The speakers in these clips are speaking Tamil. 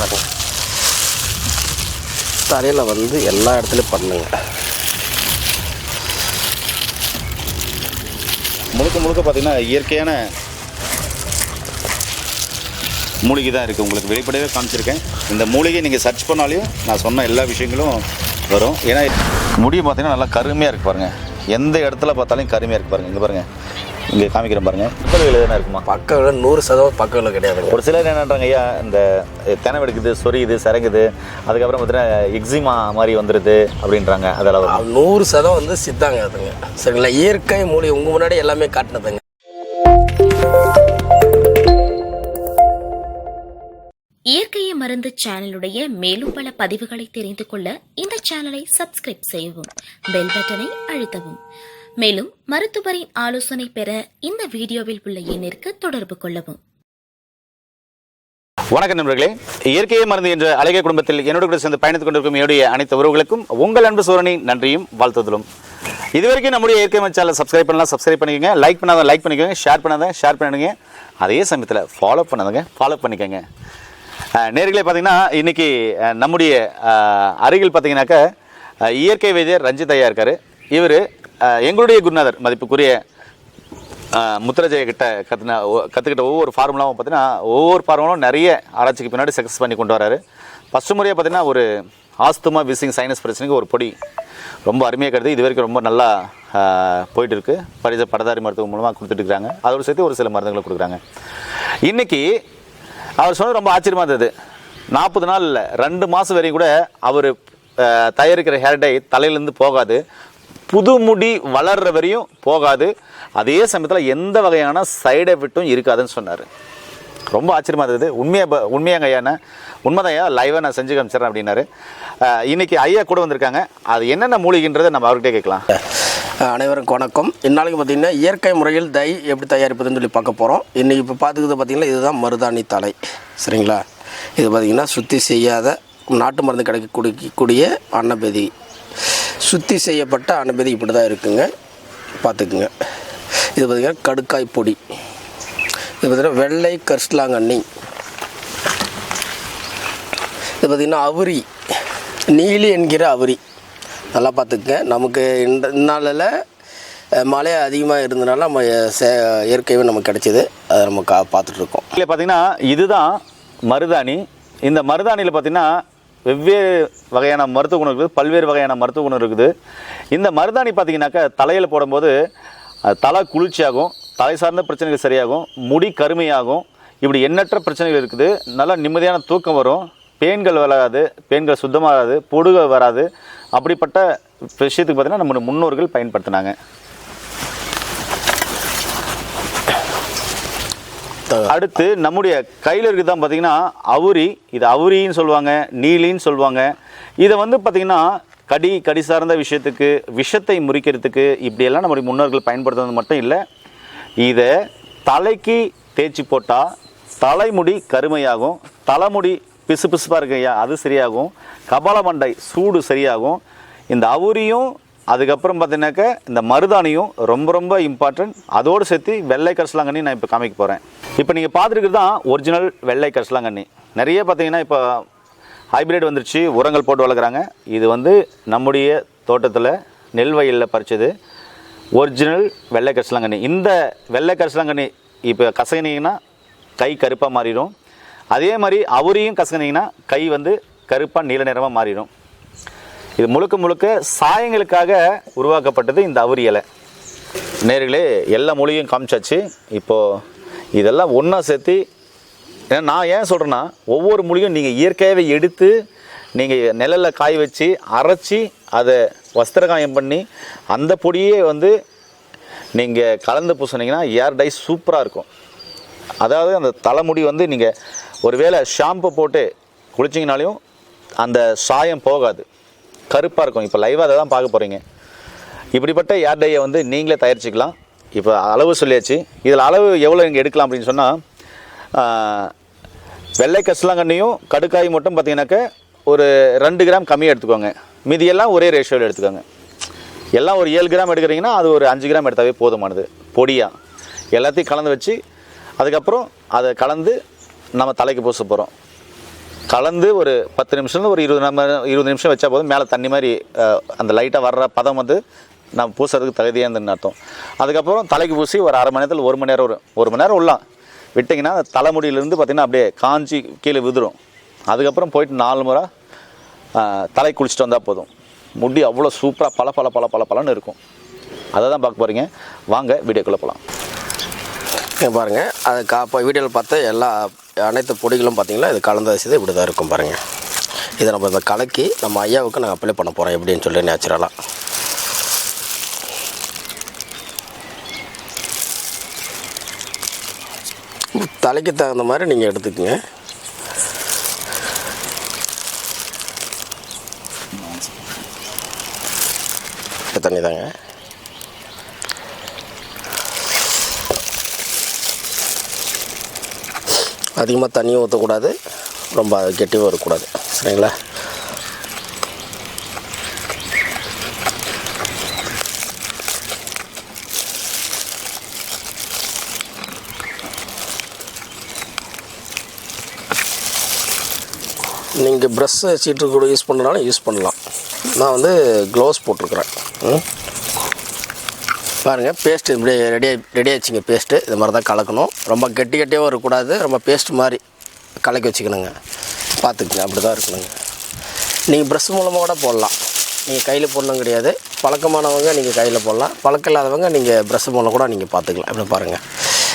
பாருங்க. தலையில் வந்து எல்லா இடத்துலையும் பண்ணுங்க. முழுக்க முழுக்க பார்த்தீங்கன்னா இயற்கையான மூலிகை தான் இருக்குது உங்களுக்கு வெளிப்படையாக காமிச்சிருக்கேன். இந்த மூலிகை நீங்கள் சர்ச் பண்ணாலையும் நான் சொன்ன எல்லா விஷயங்களும் வரும். ஏன்னா முடி பார்த்தீங்கன்னா நல்லா கருமையாக இருக்குது பாருங்கள் எந்த இடத்துல பார்த்தாலும் கருமையாக இருக்குது பாருங்கள் இங்கே பாருங்கள் இங்கே காமிக்கிறேன் பாருங்கள் இப்போது எதுனா இருக்குமா? பக்கம் நூறு சதவீதம் பக்கம் கிடையாதுங்க ஒரு சிலர் என்னன்றாங்க ஐயா இந்த தினம் எடுக்குது சொரியுது சரங்குது அதுக்கப்புறம் பார்த்தீங்கன்னா எக்ஸிமா மாதிரி வந்துடுது அப்படின்றாங்க அதெல்லாம் நூறு சதம் வந்து சித்தாங்க அதுங்க. சரிங்களா? இயற்கை மூலிகை உங்கள் முன்னாடி எல்லாமே காட்டினதுங்க. இயற்கையை மருந்து சேனலுடைய மேலும் பல பதிவுகளை தெரிந்து கொள்ள இந்த சேனலை சப்ஸ்கிரைப் செய்யவும் பெல் பட்டனை அழுத்தவும். மேலும் மருத்துவரின் ஆலோசனை பெற இந்த வீடியோவில் உள்ள எண்ணிற்கு தொடர்பு கொள்ளவும். வணக்கம் நண்பர்களே. இயற்கையை மருந்து என்ற அழகிய குடும்பத்தில் என்னோட கூட சேர்ந்து பயணித்துக் கொண்டிருக்கும் என்னுடைய அனைத்து உறவுகளுக்கும் உங்கள் அன்பு சோரணி நன்றியும் வாழ்த்துதலும். இதுவரைக்கும் நம்முடைய இயற்கை மச்சால சப்ஸ்கிரைப் பண்ணலாம் சப்ஸ்கிரைப் பண்ணிக்கோங்க லைக் பண்ணாத லைக் பண்ணிக்கோங்க ஷேர் பண்ணாத ஷேர் பண்ணிடுங்க அதே சமயத்தில் ஃபாலோ பண்ணாதங்க ஃபாலோ பண்ணிக்கோங்க. அஹ், நேர்களே பார்த்தீங்கன்னா இன்னைக்கு நம்முடைய அருகில் பார்த்தீங்கன்னாக்க இயற்கை வைத்தியர் ரஞ்சித் ஐயா இருக்கார். இவர் எங்களுடைய குருநாதர் மதிப்புக்குரிய ஆஹ் கிட்ட கற்றுன கற்றுக்கிட்ட ஒவ்வொரு ஃபார்முலாவும் பார்த்தீங்கன்னா ஒவ்வொரு ஃபார்முலாவும் நிறைய ஆராய்ச்சிக்கு பின்னாடி சக்ஸஸ் பண்ணி கொண்டு வராரு. ஃபஸ்ட்டு முறையாக பார்த்தீங்கன்னா ஒரு ஆஸ்துமா விசிங் சைனஸ் பிரச்சனைக்கு ஒரு பொடி ரொம்ப அருமையாக கருது இது வரைக்கும் ரொம்ப நல்லா போயிட்டு இருக்கு பரிச படதாரி மருத்துவம் மூலமாக கொடுத்துட்டு இருக்கிறாங்க அதோடு சேர்த்து ஒரு சில மருந்துகளை கொடுக்குறாங்க. இன்றைக்கி அவர் சொன்னது ரொம்ப ஆச்சரியமாக இருந்தது. நாற்பது நாள் இல்லை ரெண்டு மாதம் வரையும் கூட அவர் தயாரிக்கிற ஹேர் டை தலையிலேருந்து போகாது. புது முடி வளர்ற வரையும் போகாது. அதே சமயத்தில் எந்த வகையான சைடு எஃபெக்ட்டும் இருக்காதுன்னு சொன்னார். ரொம்ப ஆச்சரியமா இருந்தது. உண்மையாக உண்மையாங்க ஐயாண்ணா உண்மைதான் ஐயா லைவாக நான் செஞ்சு காமிச்சிடறேன் அப்படின்னாரு. இன்றைக்கி ஐயா கூட வந்திருக்காங்க. அது என்னென்ன மூலிகைன்றதை நம்ம அவர்கிட்டே கேட்கலாம். அனைவருக்கும் வணக்கம். இந்நாளைக்கு பார்த்தீங்கன்னா இயற்கை முறையில் தை எப்படி தயாரிப்பதுன்னு சொல்லி பார்க்க போகிறோம் இன்றைக்கி இப்போ பார்த்துக்கிறது பார்த்திங்கன்னா இதுதான் மருதாணி தலை சரிங்களா? இது பார்த்திங்கன்னா சுத்தி செய்யாத நாட்டு மருந்து கிடைக்கக்கூடிய அன்னபேதி. சுத்தி செய்யப்பட்ட அனுமதி இப்படி தான் இருக்குங்க. பார்த்துக்குங்க. இது பார்த்தீங்கன்னா கடுக்காய் பொடி. இது பார்த்தீங்கன்னா வெள்ளை கரிசலாங்கண்ணி. இது பார்த்திங்கன்னா அவுரி. நீலி என்கிற அவுரி. நல்லா பார்த்துக்குங்க. நமக்கு இந்த நாளில் மழை அதிகமாக இருந்தனால நம்ம சே- இயற்கையாகவே நமக்கு கிடைச்சிது. அதை நம்ம கா பார்த்துட்ருக்கோம் இல்லை பார்த்தீங்கன்னா இதுதான் மருதாணி. இந்த மருதாணியில் பார்த்திங்கன்னா வெவ்வேறு வகையான மருத்துவ குணம் இருக்குது பல்வேறு வகையான மருத்துவ குணம் இருக்குது. இந்த மருதாணி பார்த்தீங்கன்னாக்கா தலையில் போடும்போது தலை குளிர்ச்சியாகும் தலை சார்ந்த பிரச்சனைகள் சரியாகும் முடி கருமையாகும் இப்படி எண்ணற்ற பிரச்சனைகள் இருக்குது. நல்லா நிம்மதியான தூக்கம் வரும் பேன்கள் வராது பேன்கள் சுத்தமாகாது பொடுகள் வராது. அப்படிப்பட்ட விஷயத்துக்கு பார்த்தீங்கன்னா நம்ம முன்னோர்கள் பயன்படுத்தினாங்க. அடுத்து நம்முடைய கையில் இருக்குது தான் பார்த்தீங்கன்னா அவுரி இது அவுரின்னு சொல்லுவாங்க நீலின்னு சொல்லுவாங்க. இதை வந்து பார்த்தீங்கன்னா கடி கடி சார்ந்த விஷயத்துக்கு விஷத்தை முறிக்கிறதுக்கு இப்படியெல்லாம் நம்முடைய முன்னோர்கள் பயன்படுத்துறது மட்டும் இல்லை. இதை தலைக்கு தேய்ச்சி போட்டால் தலைமுடி கருமையாகும். தலைமுடி பிசு பிசுப்பாக இருக்கு ஐயா அது சரியாகும். கபால மண்டை சூடு சரியாகும். இந்த அவுரியும் அதுக்கப்புறம் பார்த்தீங்கன்னாக்க இந்த மருதாணியும் ரொம்ப ரொம்ப இம்பார்ட்டன்ட் அதோடு சேர்த்து வெள்ளை கரிசலாங்கண்ணி நான் இப்போ காமிக்க போகிறேன் இப்போ நீங்கள் பார்த்துருக்குறது தான் ஒரிஜினல் வெள்ளை கரிசலாங்கண்ணி. நிறைய பார்த்தீங்கன்னா இப்போ ஹைபிரிட் வந்துருச்சு உரங்கள் போட்டு வளர்க்குறாங்க. இது வந்து நம்முடைய தோட்டத்தில் நெல் வயலில் பறிச்சது ஒரிஜினல் வெள்ளை கரிசலாங்கண்ணி. இந்த வெள்ளை கரிசலாங்கண்ணி இப்போ கசகினீங்கன்னா கை கருப்பாக மாறிடும். அதே மாதிரி அவரையும் கசகினீங்கன்னா கை வந்து கருப்பாக நீல நிறமாக மாறிடும். இது முழுக்க முழுக்க சாயங்களுக்காக உருவாக்கப்பட்டது இந்த அவரி இலை. நேர்களே எல்லா மொழியும் காமிச்சாச்சு. இப்போது இதெல்லாம் ஒன்றா சேர்த்து ஏன்னா நான் ஏன் சொல்கிறேன்னா ஒவ்வொரு மொழியும் நீங்கள் இயற்கையாகவே எடுத்து நீங்கள் நிழலில் காய வச்சு அரைச்சி அதை வஸ்திர காயம் பண்ணி அந்த பொடியே வந்து நீங்கள் கலந்து பூசினீங்கன்னா ஏர் டை சூப்பராக இருக்கும். அதாவது அந்த தலைமுடி வந்து நீங்கள் ஒருவேளை ஷாம்பு போட்டு குளிச்சிங்கனாலையும் அந்த சாயம் போகாது. கருப்பாக இருக்கும். இப்போ லைவாக அதை தான் பார்க்க போகிறீங்க இப்படிப்பட்ட ஏர் டையை வந்து நீங்களே தயாரிச்சுக்கலாம். இப்போ அளவு சொல்லியாச்சு. இதில் அளவு எவ்வளோ இங்கே எடுக்கலாம் அப்படின்னு சொன்னால் வெள்ளை கசலாங்கண்ணியும் கடுக்காய் மட்டும் பார்த்தீங்கன்னாக்க ஒரு ரெண்டு கிராம் கம்மியாக எடுத்துக்கோங்க. மீதியெல்லாம் ஒரே ரேஷியோவில் எடுத்துக்கோங்க. எல்லாம் ஒரு ஏழு கிராம் எடுக்கிறீங்கன்னா அது ஒரு அஞ்சு கிராம் எடுத்தாவே போதுமானது. பொடியாக எல்லாத்தையும் கலந்து வச்சு அதுக்கப்புறம் அதை கலந்து நம்ம தலைக்கு பூச போகிறோம் கலந்து ஒரு பத்து நிமிஷம் ஒரு இருபது நம்ம இருபது நிமிஷம் வச்சா போதும். மேலே தண்ணி மாதிரி அந்த லைட்டாக வர்ற பதம் வந்து நம்ம பூசுறதுக்கு தகுதியாக இருந்துன்னு அர்த்தம். அதுக்கப்புறம் தலைக்கு பூசி ஒரு அரை மணி நேரத்தில் ஒரு மணி நேரம் வரும் ஒரு மணி நேரம் உள்ளலாம். விட்டிங்கன்னா அந்த தலைமுடியிலேருந்து பார்த்திங்கன்னா அப்படியே காஞ்சி கீழே விதுரும். அதுக்கப்புறம் போயிட்டு நாலு முறை தலை குளிச்சுட்டு வந்தால் போதும். முடி அவ்வளோ சூப்பராக பல பல பல பல பலன்னு இருக்கும். அதை தான் பார்க்க போகிறீங்க வாங்க வீடியோக்குள்ளே போகலாம் பாருங்கள் அது கா வீடியோவில் பார்த்த எல்லா அனைத்து பொடிகளும் பார்த்திங்கன்னா இது கலந்த அரிசி இப்படி தான் இருக்கும் பாருங்கள் இதை நம்ம இதை கலக்கி நம்ம ஐயாவுக்கு நாங்கள் அப்ளை பண்ண போகிறோம் எப்படின்னு சொல்லி நேச்சுரலாக தலைக்கு தகுந்த மாதிரி நீங்கள் எடுத்துக்கங்க. தண்ணி தாங்க அதிகமாக தண்ணியும் ஊற்றக்கூடாது ரொம்ப கெட்டியும் இருக்கக்கூடாது. சரிங்களா? நீங்கள் ப்ரெஷ் சீட்டு கூட யூஸ் பண்ணுறனாலும் யூஸ் பண்ணலாம். நான் வந்து க்ளவுஸ் போட்டிருக்குறேன். ம்? பாருங்கள் பேஸ்ட்டு இப்படி ரெடி ரெடி ஆச்சுங்க பேஸ்ட்டு இது மாதிரி தான் கலக்கணும். ரொம்ப கெட்டி கெட்டியாக வரக்கூடாது ரொம்ப பேஸ்ட் மாதிரி கலக்கி வச்சுக்கணுங்க. பார்த்துக்குங்க அப்படி தான் இருக்கணுங்க. நீங்கள் ப்ரெஷ் மூலமாக கூட போடலாம். நீங்கள் கையில் போடணும் கிடையாது. பழக்கமானவங்க நீங்கள் கையில் போடலாம். பழக்கம் இல்லாதவங்க நீங்கள் ப்ரெஷ் மூலம் கூட நீங்கள் பார்த்துக்கலாம். இப்படி பாருங்கள்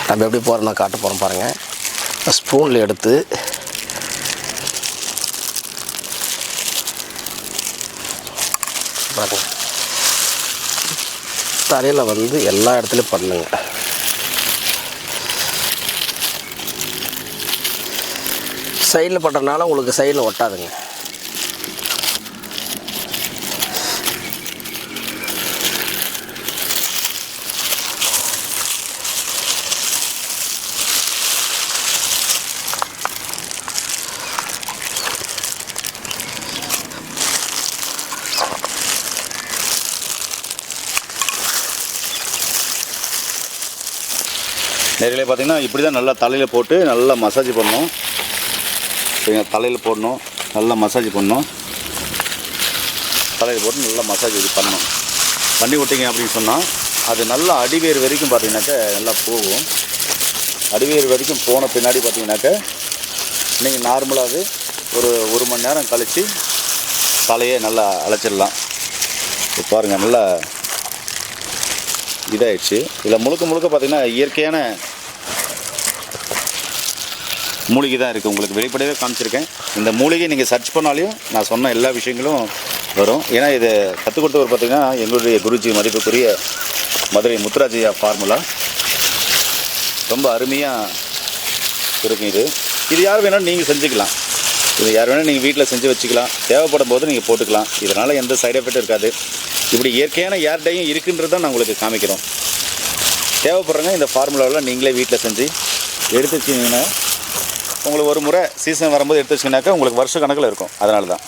நம்ம எப்படி போகிறோம் நான் காட்ட போகிறோம் பாருங்கள் ஸ்பூனில் எடுத்து பாருங்கள் தரையில் வந்து எல்லா இடத்துலையும் பண்ணுங்க. சைடில் பட்டறனால உங்களுக்கு சைடில் ஒட்டாதுங்க. நேரிலே பார்த்தீங்கன்னா இப்படி தான் நல்லா தலையில் போட்டு நல்லா மசாஜ் பண்ணணும். சரிங்களா? தலையில் போடணும். நல்லா மசாஜ் பண்ணணும். தலையில் போட்டு நல்லா மசாஜ் இது பண்ணணும். பண்ணி விட்டீங்க அப்படின்னு சொன்னால் அது நல்லா அடிவேர் வரைக்கும் பார்த்தீங்கன்னாக்கா நல்லா போகும். அடிவேர் வரைக்கும் போன பின்னாடி பார்த்தீங்கன்னாக்கா நீங்கள் நார்மலாகவே ஒரு ஒரு மணி நேரம் கழித்து தலையை நல்லா அழைச்சிடலாம் இப்போ பாருங்கள் நல்லா இதாகிடுச்சு இதில் முழுக்க முழுக்க பார்த்தீங்கன்னா இயற்கையான மூலிகை தான் இருக்குது உங்களுக்கு வெளிப்படையாக காமிச்சிருக்கேன். இந்த மூலிகை நீங்கள் சர்ச் பண்ணாலையும் நான் சொன்ன எல்லா விஷயங்களும் வரும். ஏன்னா இதை கற்றுக் கொடுத்தவர் பார்த்தீங்கன்னா எங்களுடைய குருஜி மதிப்புக்குரிய மதுரை முத்துராஜையா ஃபார்முலா ரொம்ப அருமையாக இருக்கும் இது. இது யார் வேணாலும் நீங்கள் செஞ்சுக்கலாம். இது யார் வேணாலும் நீங்கள் வீட்டில் செஞ்சு வச்சுக்கலாம். தேவைப்படும் போது நீங்கள் போட்டுக்கலாம். இதனால் எந்த சைடு எஃபெக்ட் இருக்காது. இப்படி இயற்கையான யார்டையும் தான் நான் உங்களுக்கு காமிக்கிறோம். தேவைப்படுறவங்க இந்த ஃபார்முலாவில் நீங்களே வீட்டில் செஞ்சு எடுத்து வச்சிங்கன்னா உங்களுக்கு ஒரு முறை சீசன் வரும்போது எடுத்து வச்சிங்கனாக்கா உங்களுக்கு வருஷ கணக்கில் இருக்கும். அதனால தான்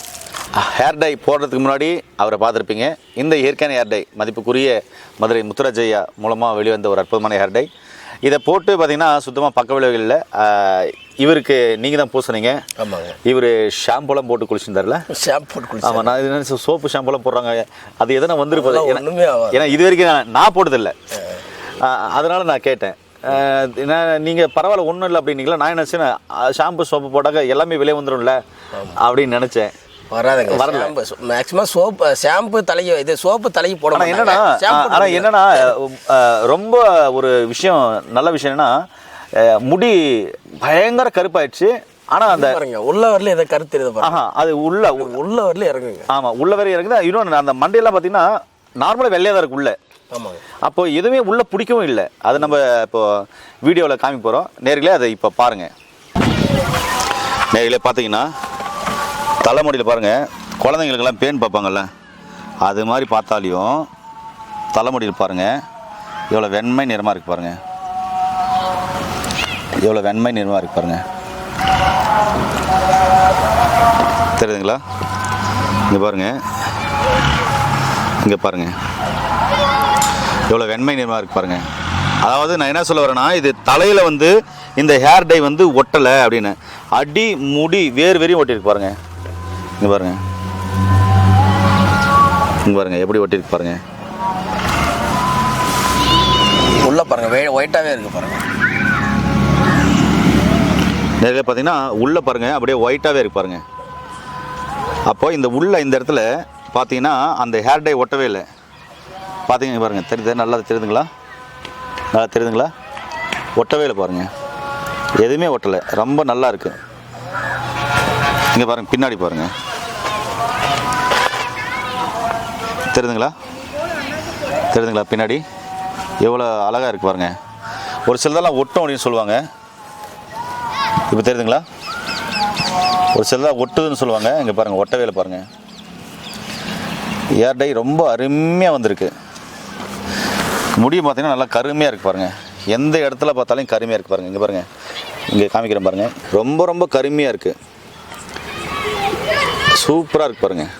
ஹேர் டை போடுறதுக்கு முன்னாடி அவரை பார்த்துருப்பீங்க. இந்த இயற்கையான ஹேர் டை மதிப்புக்குரிய மதுரை முத்துராஜையா மூலமாக வெளிவந்த ஒரு அற்புதமான ஹேர் டை இதை போட்டு பார்த்தீங்கன்னா சுத்தமாக பக்க விளைவுகள் இல்லை. ஆஹ், இவருக்கு நீங்கள் தான் பூசுனீங்க ஆமாங்க. இவர் ஷாம்புலாம் போட்டு குளிச்சிருந்தார்ல? ஷாம்பு போட்டு குளிச்சு ஆமாம் நான் இது சோப்பு ஷாம்புலாம் போடுறாங்க. அது எதனா வந்திருப்பது? ஏன்னா- இது வரைக்கும் நான் நான் போட்டதில்லை. அதனால நான் கேட்டேன். நீங்கள் பரவாயில்ல ஒன்றும் இல்லை அப்படின்னீங்களா? நான் என்ன நினச்சேன் ஷாம்பு சோப்பு போட்டாக்க எல்லாமே விலை வந்துடும்ல அப்படின்னு நினச்சேன். வராதுங்க வரல. மேக்ஸிமம் சோப்பு ஷாம்பு தலைக்கு இது சோப்பு தலைக்கு போட ஆனால் என்னன்னா ஆனால். என்னன்னா ரொம்ப ஒரு விஷயம் நல்ல விஷயம் என்னன்னா முடி பயங்கர கருப்பாயிடுச்சு. ஆனால் அந்த உள்ள வரல இதை கருத்து ஆஹா அது உள்ள உள்ள வரல இறங்குங்க. ஆமாம் உள்ள வரை இருக்குது இன்னொன்று அந்த மண்டையெல்லாம் பார்த்தீங்கன்னா நார்மலாக வெள்ளையாக தான் இருக்கு உள்ள. அப்போ எதுவுமே உள்ள பிடிக்கவும் இல்லை. அது நம்ம இப்போ வீடியோவில் காமி போகிறோம் நேர்களே அதை இப்போ பாருங்கள் நேர்களே பார்த்தீங்கன்னா தலைமுடியில் பாருங்கள் குழந்தைங்களுக்கெல்லாம் பேன் பார்ப்பாங்கல்ல. அது மாதிரி பார்த்தாலையும் தலைமுடியில் பாருங்கள் எவ்வளோ வெண்மை நிறமாக இருக்கு பாருங்கள் எவ்வளோ வெண்மை நிறமாக இருக்கு பாருங்கள் தெரியுதுங்களா? இங்கே பாருங்கள் இங்கே பாருங்கள் எவ்வளோ வெண்மை நிறமாக இருக்கு பாருங்கள் அதாவது நான் என்ன சொல்ல வரேன்னா இது தலையில் வந்து இந்த ஹேர் டை வந்து ஒட்டலை அப்படின்னு. அடி முடி வேறு வெறியும் ஒட்டியிருக்கு பாருங்க. இங்கே பாருங்க. இங்கே பாருங்க எப்படி ஒட்டியிருக்கு பாருங்க. உள்ள பாருங்க வே ஒயிட்டாவே இருக்கு பாருங்க. நேரில் பார்த்தீங்கன்னா உள்ளே பாருங்க அப்படியே ஒயிட்டாகவே இருக்கு பாருங்க. அப்போ இந்த உள்ள இந்த இடத்துல பார்த்தீங்கன்னா அந்த ஹேர் டை ஒட்டவே இல்லை. பார்த்தீங்க பாருங்கள் தெரியுது நல்லா தெரியுதுங்களா? நல்லா தெரியுதுங்களா? ஒட்டவே இல்லை பாருங்க. எதுவுமே ஒட்டலை. ரொம்ப நல்லா இருக்கு. இங்கே பாருங்க பின்னாடி பாருங்க. தெரியுதுங்களா? தெரியுதுங்களா பின்னாடி? எவ்வளோ அழகாக இருக்கு பாருங்க. ஒரு சிலதெல்லாம் ஒட்டும் அப்படின்னு சொல்லுவாங்க. இப்போ தெரியுதுங்களா? ஒரு சிலதாக ஒட்டுதுன்னு சொல்லுவாங்க. இங்கே பாருங்கள் ஒட்டவேல பாருங்கள் ஏர் டை ரொம்ப அருமையாக வந்திருக்கு. முடியும் பார்த்தீங்கன்னா நல்லா கருமையாக இருக்குது பாருங்கள் எந்த இடத்துல பார்த்தாலும் கருமையாக இருக்குது பாருங்கள் இங்கே பாருங்கள் இங்கே காமிக்கிறேன் பாருங்கள் ரொம்ப ரொம்ப கருமையாக இருக்குது சூப்பராக இருக்குது பாருங்கள்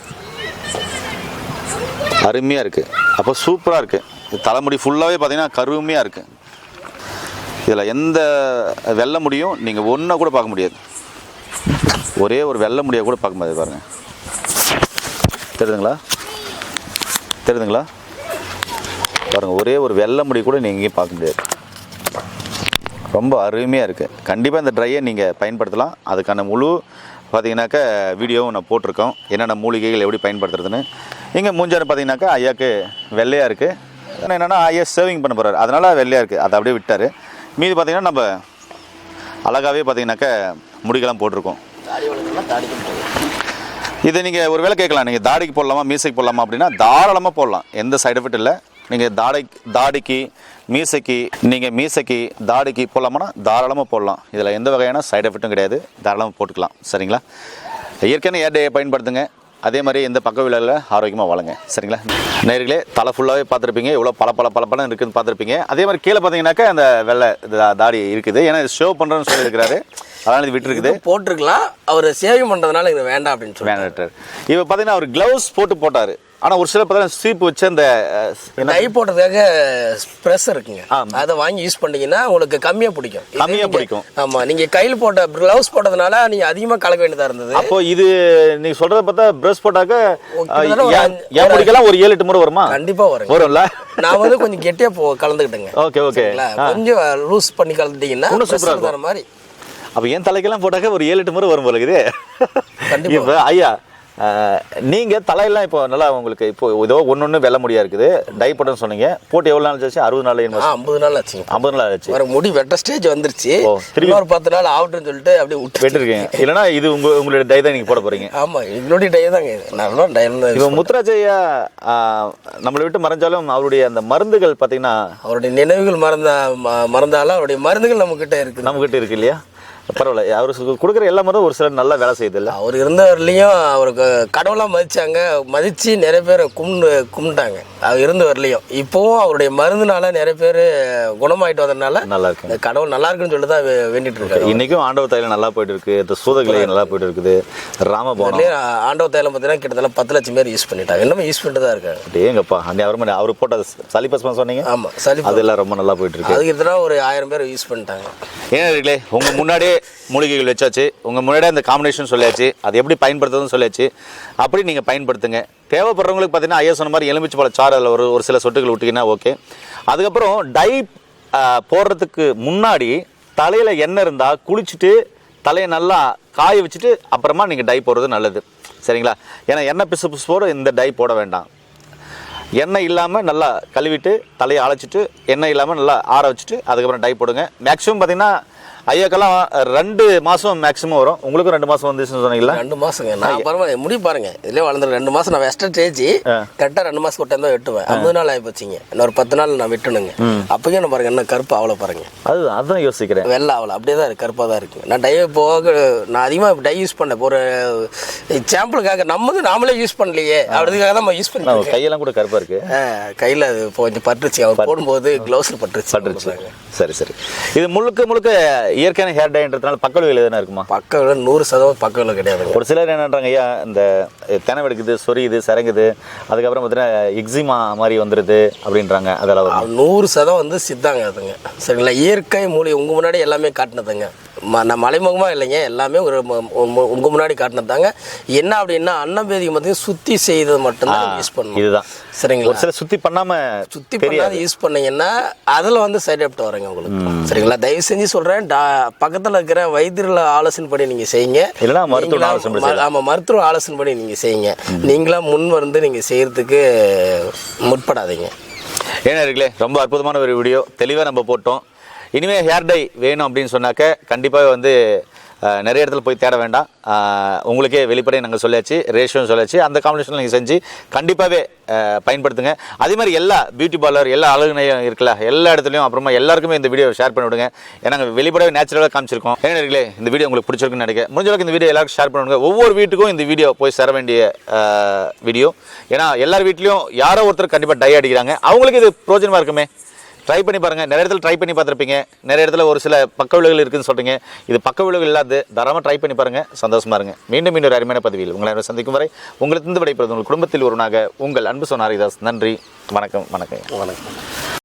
அருமையாக இருக்குது அப்போ சூப்பராக இருக்குது தலைமுடி ஃபுல்லாகவே பார்த்தீங்கன்னா கருமையாக இருக்குது இதில் எந்த வெள்ளை முடியும் நீங்கள் ஒன்றை கூட பார்க்க முடியாது. ஒரே ஒரு வெள்ளை முடியை கூட பார்க்க முடியாது பாருங்கள் தெரியுதுங்களா? தெரியுதுங்களா? பாருங்கள் ஒரே ஒரு வெள்ளை முடி கூட நீங்கள் எங்கேயும் பார்க்க முடியாது. ரொம்ப அருமையாக இருக்குது கண்டிப்பாக இந்த ட்ரையை நீங்கள் பயன்படுத்தலாம். அதுக்கான முழு பார்த்தீங்கன்னாக்கா வீடியோவும் நான் போட்டிருக்கோம். என்னென்ன மூலிகைகள் எப்படி பயன்படுத்துறதுன்னு. இங்கே மூஞ்சாறு பார்த்தீங்கன்னாக்கா ஐயாக்கு வெள்ளையாக இருக்குது ஆனால் என்னென்னா ஐயா சேவிங் பண்ண போகிறாரு அதனால் வெள்ளையாக இருக்குது அதை அப்படியே விட்டார். மீதி பார்த்தீங்கன்னா நம்ம அழகாகவே பார்த்தீங்கன்னாக்கா முடிக்கெல்லாம் போட்டிருக்கோம். இதை நீங்கள் ஒரு வேளை கேட்கலாம். நீங்கள் தாடிக்கு போடலாமா மியூசிக் போடலாமா அப்படின்னா தாராளமாக போடலாம். எந்த சைடு எஃபெக்ட் இல்லை. நீங்கள் தாடை தாடிக்கு மீசைக்கு நீங்கள் மீசைக்கு தாடிக்கு போடலாமான்னா தாராளமாக போடலாம். இதில் எந்த வகையான சைடு எஃபெக்ட்டும் கிடையாது. தாராளமாக போட்டுக்கலாம். சரிங்களா? இயற்கையான ஏர் டேயை பயன்படுத்துங்க. அதே மாதிரி எந்த பக்க விளைவில் ஆரோக்கியமாக வாழுங்க. சரிங்களா? நேர்களே தலை ஃபுல்லாகவே பார்த்துருப்பீங்க. எவ்வளோ பல பல பல பலம் இருக்குதுன்னு பார்த்துருப்பீங்க. அதே மாதிரி கீழே பார்த்தீங்கன்னாக்கா அந்த வெள்ளை தாடி இருக்குது. ஏன்னா இது ஷோ பண்ணுறேன்னு சொல்லியிருக்கிறாரு. அதனால் இது விட்டுருக்குது. போட்டிருக்கலாம். அவர் சேவிங் பண்றதுனால இது வேண்டாம் அப்படின்னு சொல்லி மேனேட்டர் இப்போ பார்த்தீங்கன்னா அவர் க்ளவுஸ் போட்டு போட்டார். ஆனால் ஒரு சில பார்த்தீங்கன்னா ஸ்வீப் வச்சு அந்த டை போடுறதுக்காக ப்ரெஸ் இருக்குங்க. அதை வாங்கி யூஸ் பண்ணீங்கன்னா உங்களுக்கு கம்மியா பிடிக்கும். இதே கம்மியா நீங்க- பிடிக்கும். ஆமா நீங்க கையில் போட்ட கிளவுஸ் போட்டதுனால நீங்க அதிகமா கலக்க வேண்டியதா இருந்தது. அப்போ இது நீங்க சொல்றத பார்த்தா பிரஷ் போட்டாக்க என் முடிக்கெல்லாம் ஒரு ஏழு எட்டு முறை வருமா? கண்டிப்பா வருங்க. வரும்ல? நான் வந்து கொஞ்சம் கெட்டியா போ கலந்துக்கிட்டேங்க. Okay okay? கொஞ்சம் லூஸ் பண்ணி கலந்துட்டீங்கன்னா இன்னும் சூப்பரா pressure தர மாதிரி. அப்போ என் தலைக்கெல்லாம் போட்டாக்க ஒரு ஏழு எட்டு முறை வரும் போல இப்போ ஐயா அஹ், நீங்க தலையெல்லாம் இப்போ நல்லா உங்களுக்கு இப்போ ஏதோ ஒன்னொன்னு வெள்ள முடியா இருக்குது. டை போட்டோன்னு சொன்னீங்க. போட்டு எவ்வளவு நாள் ஆச்சு? அறுபது நாள் ஐம்பது நாள் ஆச்சுங்க ஐம்பது நாள் ஆச்சு. வர முடி வெட்ட ஸ்டேஜ் வந்துருச்சு. திருப்பி- இன்னொரு பத்து நாள் ஆகட்டும்னு சொல்லிட்டு அப்படியே விட்டு வெட்டிருக்கீங்க. இல்லைன்னா இது உங்க உங்களுடைய டை தான் நீங்க போட போறீங்க. ஆமா எங்களுடைய டை தாங்க இது. நல்லா டை தான் இப்போ முத்துராஜையா ஆஹ், நம்மளை விட்டு மறைஞ்சாலும் அவருடைய அந்த மருந்துகள் பார்த்தீங்கன்னா அவருடைய நினைவுகள் மறந்த மறந்தாலும் அவருடைய மருந்துகள் நம்ம கிட்ட இருக்குது. நம்மகிட்ட இருக்கு இல்லையா? பரவாயில்ல. அவர் கொடுக்குற எல்லா மருந்தும் ஒரு சிலர் நல்லா வேலை செய்யுது இல்ல அவர் இருந்தவர்லையும் அவருக்கு கடவுளா மதிச்சாங்க. மதிச்சு நிறைய பேர் கும்பிடு கும்பிட்டாங்க. அவர் இருந்த வரலையும் இப்போவும் அவருடைய மருந்துனால நிறைய பேர் குணமாயிட்டு வந்ததுனால நல்லா இருக்கு கடவுள் நல்லா இருக்குன்னு சொல்லிட்டு தான் வேண்டிட்டு இருக்காரு. இன்னைக்கும் ஆண்டவ தைலம் நல்லா போயிட்டு இருக்கு. இந்த சூதகிளை நல்லா போயிட்டு இருக்குது. அதுலயும் ஆண்டவ தைலம் பார்த்தீங்கன்னா கிட்டத்தட்ட பத்து லட்சம் பேர் யூஸ் பண்ணிட்டாங்க. இன்னும் யூஸ் பண்ணிட்டு தான் இருக்காங்க. ஏங்கப்பா அந்த அவர் அவர் போட்ட சளிபஸ்மா சொன்னீங்க? ஆமா சளி அதெல்லாம் ரொம்ப நல்லா போயிட்டு இருக்கு. அது கிட்டத்தட்ட ஒரு ஆயிரம் பேர் யூஸ் பண்ணிட்டாங்க. ஏன் இருக்கலே உங்க முன்னாடியே மூலிகைகள் வச்சாச்சு. உங்கள் முன்னாடியே அந்த காம்பினேஷன் சொல்லியாச்சு. அது எப்படி பயன்படுத்துறதுன்னு சொல்லியாச்சு. அப்படி நீங்கள் பயன்படுத்துங்க. தேவைப்படுறவங்களுக்கு பார்த்தீங்கன்னா ஐயா சொன்ன மாதிரி எலுமிச்சு பழ சாறு அதில் ஒரு ஒரு சில சொட்டுகள் விட்டிங்கன்னா ஓகே அதுக்கப்புறம் டை போடுறதுக்கு முன்னாடி தலையில் எண்ணெய் இருந்தால் குளிச்சுட்டு தலையை நல்லா காய வச்சுட்டு அப்புறமா நீங்கள் டை போடுறது நல்லது. சரிங்களா? ஏன்னா எண்ணெய் பிசு பிசு போட இந்த டை போட வேண்டாம். எண்ணெய் இல்லாமல் நல்லா கழுவிட்டு தலையை அழைச்சிட்டு எண்ணெய் இல்லாமல் நல்லா ஆற வச்சுட்டு அதுக்கப்புறம் டை போடுங்க. மேக்ஸிமம் பார்த்தீங்கன்னா ஐயாக்கெல்லாம் ரெண்டு மாதம் மேக்ஸிமம் வரும். உங்களுக்கும் ரெண்டு மாதம் வந்துச்சுன்னு சொன்னீங்களா ரெண்டு மாசங்க. நான் பரவாயில்ல முடி பாருங்க. இதுலயே வளர்ந்துரு ரெண்டு மாசம் நான் வெஸ்டர் ஸ்டேஜ் கரெக்டா ரெண்டு மாசம் கொண்டு தான் வெட்டுவேன். ஐம்பது நாள் ஆகி போச்சுங்க இன்னொரு பத்து நாள் நான் வெட்டணுங்க. அப்பயும் நான் பாருங்க என்ன கருப்பு அவ்வளோ பாருங்க. அது அதான் யோசிக்கிறேன். வெள்ளை ஆகல அப்படியே தான் இருக்கு கருப்பாக தான் இருக்கு. நான் டை போக நான் அதிகமாக டை யூஸ் பண்ணேன் ஒரு சாம்பிளுக்காக நம்மது நாமளே யூஸ் பண்ணலையே. அப்படிதுக்காக தான் நம்ம யூஸ் பண்ணி கையெல்லாம் கூட கருப்பாக இருக்கு. கையில் அது கொஞ்சம் பட்டுருச்சு. அவர் போடும்போது க்ளவுஸில் பட்டுருச்சு. பட்டுருச்சு. சரி சரி. இது முழுக்க முழுக்க இயற்கையான ஹேர் டைன்றதுனால பக்க விளைவுகள் எதுனா இருக்குமா? பக்க விலை நூறு சதவீதம் பக்க விலை கிடையாதுங்க ஒரு சிலர் என்னன்றாங்க ஐயா இந்த தெனை வெடுக்குது சொரியுது சரங்குது அதுக்கப்புறம் பார்த்தீங்கன்னா எக்ஸிமா மாதிரி வந்துடுது அப்படின்றாங்க. அதெல்லாம் நூறு சதம் வந்து சித்தாங்க அதுங்க. சரிங்களா? இயற்கை மூலிகை உங்கள் முன்னாடி எல்லாமே காட்டினதுங்க. ம நான் மலைமுகமாக இல்லைங்க. எல்லாமே ஒரு உங்கள் முன்னாடி காட்டினதாங்க என்ன அப்படின்னா அன்னபேதிக்கு பார்த்தீங்கன்னா சுற்றி செய்தது மட்டும்தான் யூஸ் பண்ணணும். இதுதான். சரிங்களா? ஒரு சில சுத்தி பண்ணாம சுத்தி பண்ணாத யூஸ் பண்ணீங்கன்னா அதில் வந்து சைடு எஃபெக்ட் வருங்க உங்களுக்கு. சரிங்களா? தயவு செஞ்சு சொல்கிறேன் டா பக்கத்தில் இருக்கிற வைத்தியர்கள் ஆலோசனை படி நீங்கள் செய்யுங்க. இல்லைன்னா மருத்துவர் நீங்களா- ஆலோசனை படி ம- ஆமா மருத்துவ ஆலோசனை படி நீங்கள் செய்யுங்க நீங்களா முன் வந்து நீங்கள் செய்யறதுக்கு முற்படாதீங்க. ஏன்னா இருக்குல்லே ரொம்ப அற்புதமான ஒரு வீடியோ. தெளிவாக நம்ம போட்டோம். இனிமேல் ஹேர் டை வேணும் அப்படின்னு சொன்னாக்க கண்டிப்பாக வந்து நிறைய இடத்துல போய் தேட வேண்டாம். உங்களுக்கே வெளிப்படையை நாங்கள் சொல்லியாச்சு ரேஷியோன்னு சொல்லியாச்சு. அந்த காம்பினேஷனில் நீங்கள் செஞ்சு கண்டிப்பாகவே பயன்படுத்துங்க. அதே மாதிரி எல்லா பியூட்டி பார்லர் எல்லா அழகு நிலையம் இருக்குல்ல எல்லா இடத்துலையும் அப்புறமா எல்லாருக்குமே இந்த வீடியோ ஷேர் பண்ணி விடுங்க. ஏன்னா நாங்கள் வெளிப்படையாக நேச்சுரலாக காமிச்சிருக்கோம். ஏன்னா இந்த வீடியோ உங்களுக்கு பிடிச்சிருக்குன்னு நினைக்கிறேன். முடிஞ்ச அளவுக்கு இந்த வீடியோ எல்லாருக்கும் ஷேர் பண்ணுங்க ஒவ்வொரு வீட்டுக்கும் இந்த வீடியோ போய் சேர வேண்டிய வீடியோ ஏன்னா எல்லார் வீட்லேயும் யாரோ ஒருத்தர் கண்டிப்பாக டை அடிக்கிறாங்க. அவங்களுக்கு இது பிரோஜனமாக இருக்குமே? ட்ரை பண்ணி பாருங்க. நிறைய இடத்துல ட்ரை பண்ணி பார்த்துருப்பீங்க. நிறைய இடத்துல ஒரு சில பக்க விளைவுகள் இருக்குதுன்னு சொல்கிறீங்க இது பக்க விளைவுகள் இல்லாது தாராளமாக ட்ரை பண்ணி பாருங்க. சந்தோஷமா இருங்க. மீண்டும் மீண்டும் ஒரு அருமையான பதிவில் உங்களை சந்திக்கும் வரை உங்களுக்கு இருந்து விடைபெறுவது உங்கள் குடும்பத்தில் ஒருவனாக உங்கள் அன்பு சொன்ன ஹரிதாஸ் நன்றி. வணக்கம் வணக்கம் வணக்கம்.